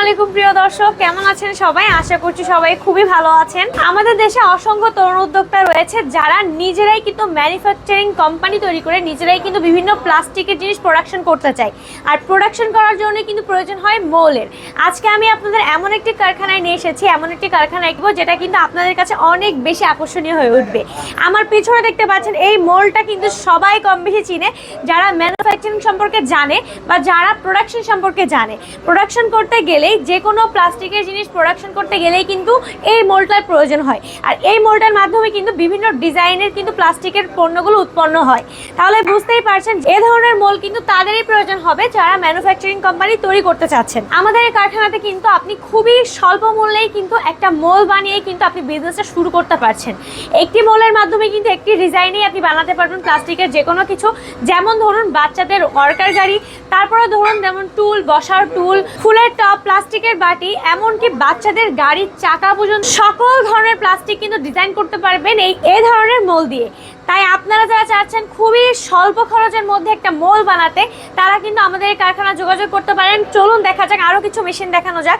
আলাইকুম প্রিয় দর্শক, কেমন আছেন সবাই? আশা করছি সবাই খুবই ভালো আছেন। আমাদের দেশে অসংখ্য তরুণ উদ্যোক্তা রয়েছে যারা নিজেরাই কিন্তু ম্যানুফ্যাকচারিং কোম্পানি তৈরি করে নিজেরাই কিন্তু বিভিন্ন প্লাস্টিকের জিনিস প্রোডাকশন করতে চায়। আর প্রোডাকশন করার জন্য কিন্তু প্রয়োজন হয় মৌলের। আজকে আমি আপনাদের এমন একটি কারখানায় নিয়ে এসেছি, এমন একটি কারখানায় দেখব যেটা কিন্তু আপনাদের কাছে অনেক বেশি আকর্ষণীয় হয়ে উঠবে। আমার পিছনে দেখতে পাচ্ছেন এই মোলটা কিন্তু সবাই কম বেশি চিনে, যারা ম্যানুফ্যাকচারিং সম্পর্কে জানে বা যারা প্রোডাকশন সম্পর্কে জানে। প্রোডাকশন করতে গেলেই যে কোনো প্লাস্টিকের জিনিস প্রোডাকশন করতে গেলেই কিন্তু এই মোলটার প্রয়োজন হয়। আর এই মোলটার মাধ্যমে কিন্তু বিভিন্ন ডিজাইনের কিন্তু প্লাস্টিকের পণ্যগুলো উৎপন্ন হয়। তাহলে বুঝতেই পারছেন এ ধরনের মোল কিন্তু তাদেরই প্রয়োজন হবে যারা ম্যানুফ্যাকচারিং কোম্পানি তৈরি করতে চাচ্ছেন। আমাদের এই কারখানাতে কিন্তু আপনি খুবই স্বল্প মূল্যেই কিন্তু একটা মোল বানিয়ে কিন্তু আপনি বিজনেসটা শুরু করতে পারছেন। একটি মোলের মাধ্যমে কিন্তু একটি ডিজাইনেই আপনি বানাতে পারবেন প্লাস্টিকের যে কোনো কিছু। যেমন ধরুন বাচ্চাদের ওয়ার্কার গাড়ি, তারপরে ধরুন যেমন টুল, বসার টুল, ফুলের টপ প্লাস্টিকের বাটি, এমনকি বাচ্চাদের গাড়ির চাকা পর্যন্ত সকল ধরনের প্লাস্টিক কিন্তু ডিজাইন করতে পারবেন এই এ ধরনের মোল দিয়ে। তাই আপনারা যারা চাচ্ছেন খুবই স্বল্প খরচের মধ্যে একটা মোল বানাতে, তারা কিন্তু আমাদের কারখানা যোগাযোগ করতে পারেন। চলুন দেখা যাক আরও কিছু মেশিন দেখানো যাক।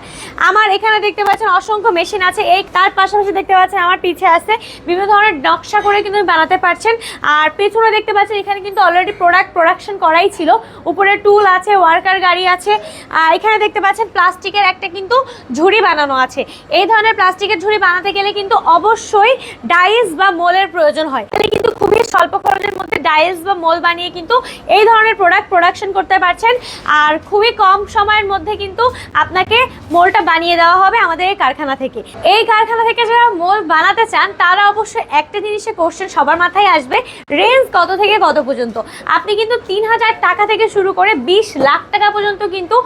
আমার এখানে দেখতে পাচ্ছেন অসংখ্য মেশিন আছে। এই তার পাশাপাশি দেখতে পাচ্ছেন আমার পিছে আছে বিভিন্ন ধরনের নকশা করে কিন্তু বানাতে পারছেন। আর পেছনে দেখতে পাচ্ছেন এখানে কিন্তু অলরেডি প্রোডাক্ট প্রোডাকশন করাই ছিল। উপরে টুল আছে ওয়ার্কার গাড়ি আছে। আর এখানে দেখতে পাচ্ছেন প্লাস্টিকের একটা কিন্তু ঝুড়ি বানানো আছে। এই ধরনের প্লাস্টিকের ঝুড়ি বানাতে গেলে কিন্তু অবশ্যই ডাইস বা মোলের প্রয়োজন হয়। কিন্তু খুবই স্বল্প খরচের মধ্যে ডাইস বা মোল বানিয়ে কিন্তু এই ধরনের প্রোডাক্ট প্রোডাকশন করতে পারছেন। আর খুবই কম সময়ের মধ্যে কিন্তু আপনাকে মোলটা বানিয়ে দেওয়া হবে আমাদের এই কারখানা থেকে। এই কারখানা থেকে যারা মোল বানাতে চান, তারা অবশ্যই একটা জিনিসে কোশ্চেন সবার মাথায় আসবে রেঞ্জ কত থেকে কত পর্যন্ত? আপনি কিন্তু তিন হাজার টাকা থেকে শুরু করে বিশ লাখ টাকা পর্যন্ত কিন্তু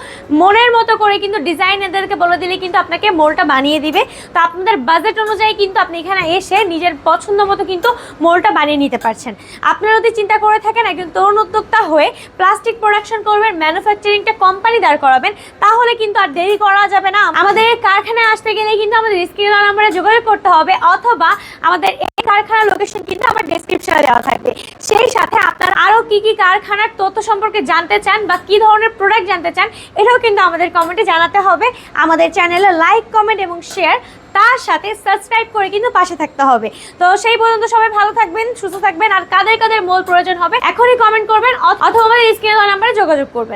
মনের মতো করে কিন্তু ডিজাইন এদেরকে বলে দিলে কিন্তু আপনাকে মোলটা বানিয়ে দিবে। তো আপনাদের বাজেট অনুযায়ী কিন্তু আপনি এখানে এসে নিজের পছন্দ মতো কিন্তু মোলটা বানিয়ে নিতে পারছেন। আপনারা যদি চিন্তা করে থাকেন, একজন তরুণ উদ্যোক্তা হয়ে প্লাস্টিক প্রোডাকশন করবেন ম্যানুফ্যাকচারিংটা কোম্পানি দাঁড় করাবেন, তাহলে কিন্তু আর দেরি করা যাবে না। আমাদের কারখানায় আসতে গেলে কিন্তু আমাদের স্ক্রিন নাম্বারে যোগাযোগ করতে হবে, অথবা আমাদের কারখানার লোকেশন কিন্তু আমার ডেসক্রিপশনে দেওয়া থাকবে। সেই সাথে আপনারা আরও কি কি কারখানার তথ্য সম্পর্কে জানতে চান বা কি ধরনের প্রোডাক্ট জানতে চান, এটাও কিন্তু আমাদের কমেন্টে জানাতে হবে। আমাদের চ্যানেলে লাইক কমেন্ট এবং শেয়ার তার সাথে সাবস্ক্রাইব করে কিন্তু পাশে থাকতে হবে। তো সেই পর্যন্ত সবাই ভালো থাকবেন, সুস্থ থাকবেন, আর কাদের কাদের মোল প্রয়োজন হবে এখনই কমেন্ট করবেন অথবা আমাদের স্ক্রিনে নাম্বারে যোগাযোগ করবেন।